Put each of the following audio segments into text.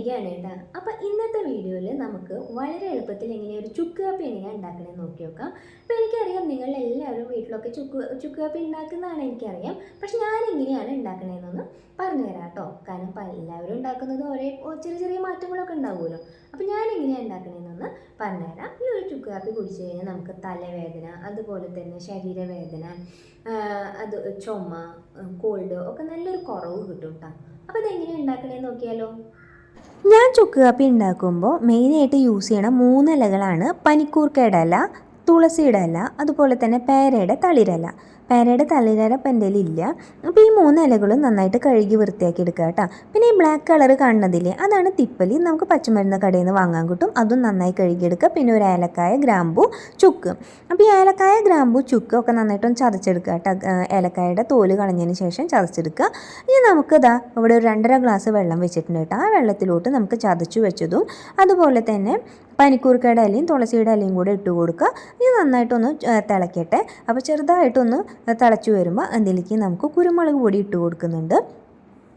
സ്നേഹിക്കുകയാണ് കേട്ടോ. അപ്പോൾ ഇന്നത്തെ വീഡിയോയിൽ നമുക്ക് വളരെ എളുപ്പത്തിൽ എങ്ങനെ ഒരു ചുക്ക് കാപ്പി എങ്ങനെയാണ് ഉണ്ടാക്കണമെന്ന് നോക്കി നോക്കാം. അപ്പോൾ എനിക്കറിയാം നിങ്ങൾ എല്ലാവരും വീട്ടിലൊക്കെ ചുക്ക് ചുക്ക് കാപ്പി ഉണ്ടാക്കുന്നതാണ് എനിക്കറിയാം. പക്ഷെ ഞാൻ എങ്ങനെയാണ് ഉണ്ടാക്കണതെന്നൊന്ന് പറഞ്ഞു തരാം കേട്ടോ. കാരണം എല്ലാവരും ഉണ്ടാക്കുന്നത് ഒരേ ചെറിയ ചെറിയ മാറ്റങ്ങളൊക്കെ ഉണ്ടാവുമല്ലോ. അപ്പോൾ ഞാൻ എങ്ങനെയാണ് ഉണ്ടാക്കണതെന്നൊന്ന് പറഞ്ഞുതരാം ഈ ഒരു ചുക്ക് കാപ്പി കുടിച്ചു കഴിഞ്ഞാൽ നമുക്ക് തലവേദന അതുപോലെ തന്നെ ശരീരവേദന അത് ചുമ കോൾഡ് ഒക്കെ നല്ലൊരു കുറവ് കിട്ടും കേട്ടോ. അപ്പോൾ ഇതെങ്ങനെയാണ് ഉണ്ടാക്കണേന്ന് നോക്കിയാലോ. ഞാൻ ചുക്ക് കാപ്പി ഉണ്ടാക്കുമ്പോൾ മെയിനായിട്ട് യൂസ് ചെയ്യണ മൂന്ന് ഇലകളാണ് പനിക്കൂർക്കയുടെ ഇല തുളസിയുടെ ഇല അതുപോലെ തന്നെ പേരയുടെ തളിരില. പേരയുടെ തലയിലര ഇല്ല അപ്പോൾ ഈ മൂന്ന് ഇലകളും നന്നായിട്ട് കഴുകി വൃത്തിയാക്കി എടുക്കുക കേട്ടോ. പിന്നെ ഈ ബ്ലാക്ക് കളർ കാണുന്നതില്ലേ അതാണ് തിപ്പലി. നമുക്ക് പച്ചമരുന്ന് കടയിൽ നിന്ന് വാങ്ങാൻ കിട്ടും. അതും നന്നായി കഴുകിയെടുക്കുക പിന്നെ ഒരു ഏലക്കായ ഗ്രാമ്പു ചുക്ക്. അപ്പോൾ ഈ ഏലക്കായ ഗ്രാമ്പു ചുക്ക് ഒക്കെ നന്നായിട്ടൊന്ന് ചതച്ചെടുക്കുക കേട്ടോ. ഏലക്കായയുടെ തോൽ കളഞ്ഞതിന് ശേഷം ചതച്ചെടുക്കുക. ഇനി നമുക്ക് ഇതാ ഇവിടെ ഒരു രണ്ടര ഗ്ലാസ് വെള്ളം വെച്ചിട്ടുണ്ട് കേട്ടോ. ആ വെള്ളത്തിലോട്ട് നമുക്ക് ചതച്ചു വെച്ചതും അതുപോലെ തന്നെ പനിക്കൂർക്കയുടെ ഇലയും തുളസിയുടെ ഇലയും കൂടെ ഇട്ട് കൊടുക്കുക. ഇത് നന്നായിട്ടൊന്ന് തിളയ്ക്കട്ടെ അപ്പോൾ ചെറുതായിട്ടൊന്ന് തിളച്ചു വരുമ്പോൾ അതിലേക്ക് നമുക്ക് കുരുമുളക് പൊടി ഇട്ട് കൊടുക്കുന്നുണ്ട്.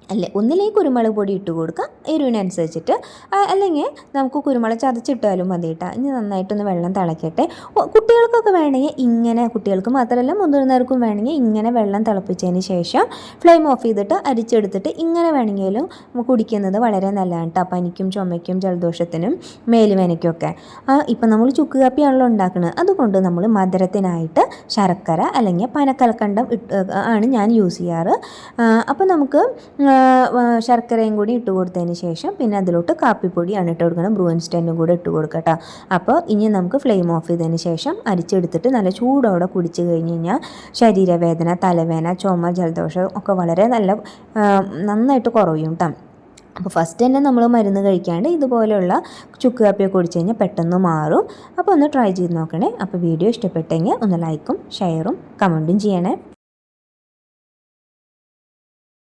അല്ലേ? ഒന്നിലേക്ക് കുരുമുളക് പൊടി ഇട്ട് കൊടുക്കാം എരിവിനനുസരിച്ചിട്ട് അല്ലെങ്കിൽ നമുക്ക് കുരുമുളക് ചതച്ചിട്ടാലും മതി കേട്ടോ ഇനി നന്നായിട്ടൊന്ന് വെള്ളം തിളക്കട്ടെ. കുട്ടികൾക്കൊക്കെ വേണമെങ്കിൽ ഇങ്ങനെ കുട്ടികൾക്ക് മാത്രമല്ല മുതിർന്നവർക്കും വേണമെങ്കിൽ ഇങ്ങനെ വെള്ളം തിളപ്പിച്ചതിന് ശേഷം ഫ്ലെയിം ഓഫ് ചെയ്തിട്ട് അരിച്ചെടുത്തിട്ട് ഇങ്ങനെ വേണമെങ്കിലും കുടിക്കുന്നത് വളരെ നല്ലതാണ് കേട്ടോ പനിക്കും ചുമയ്ക്കും ജലദോഷത്തിനും മേലുവേനയ്ക്കൊക്കെ ഇപ്പം നമ്മൾ ചുക്ക് കാപ്പിയാണല്ലോ ഉണ്ടാക്കുന്നത് അതുകൊണ്ട് നമ്മൾ മധുരത്തിനായിട്ട് ശർക്കര അല്ലെങ്കിൽ പനക്കൽക്കണ്ടം ആണ് ഞാൻ യൂസ് ചെയ്യാറ്. അപ്പോൾ നമുക്ക് ശർക്കരയും കൂടി ഇട്ട് കൊടുത്തതിന് ശേഷം പിന്നെ അതിലോട്ട് കാപ്പിപ്പൊടിയാണ് ഇട്ട് കൊടുക്കണം. ബ്രൂ ഇൻസ്റ്റന്റും കൂടെ ഇട്ട് കൊടുക്കുക അപ്പോൾ ഇനി നമുക്ക് ഫ്ലെയിം ഓഫ് ചെയ്തതിന് ശേഷം അരിച്ചെടുത്തിട്ട് നല്ല ചൂടോടെ കുടിച്ച് കഴിഞ്ഞ് കഴിഞ്ഞാൽ ശരീരവേദന തലവേദന ചുമ ജലദോഷം ഒക്കെ വളരെ നല്ല നന്നായിട്ട് കുറയും കേട്ടോ. അപ്പോൾ ഫസ്റ്റ് തന്നെ നമ്മൾ മരുന്ന് കഴിക്കാണ്ട് ഇതുപോലെയുള്ള ചുക്ക് കാപ്പിയൊക്കെ കുടിച്ച് കഴിഞ്ഞാൽ പെട്ടെന്ന് മാറും. അപ്പോൾ ഒന്ന് ട്രൈ ചെയ്ത് നോക്കണേ. അപ്പോൾ വീഡിയോ ഇഷ്ടപ്പെട്ടെങ്കിൽ ഒന്ന് ലൈക്കും ഷെയറും കമന്റും ചെയ്യണേ.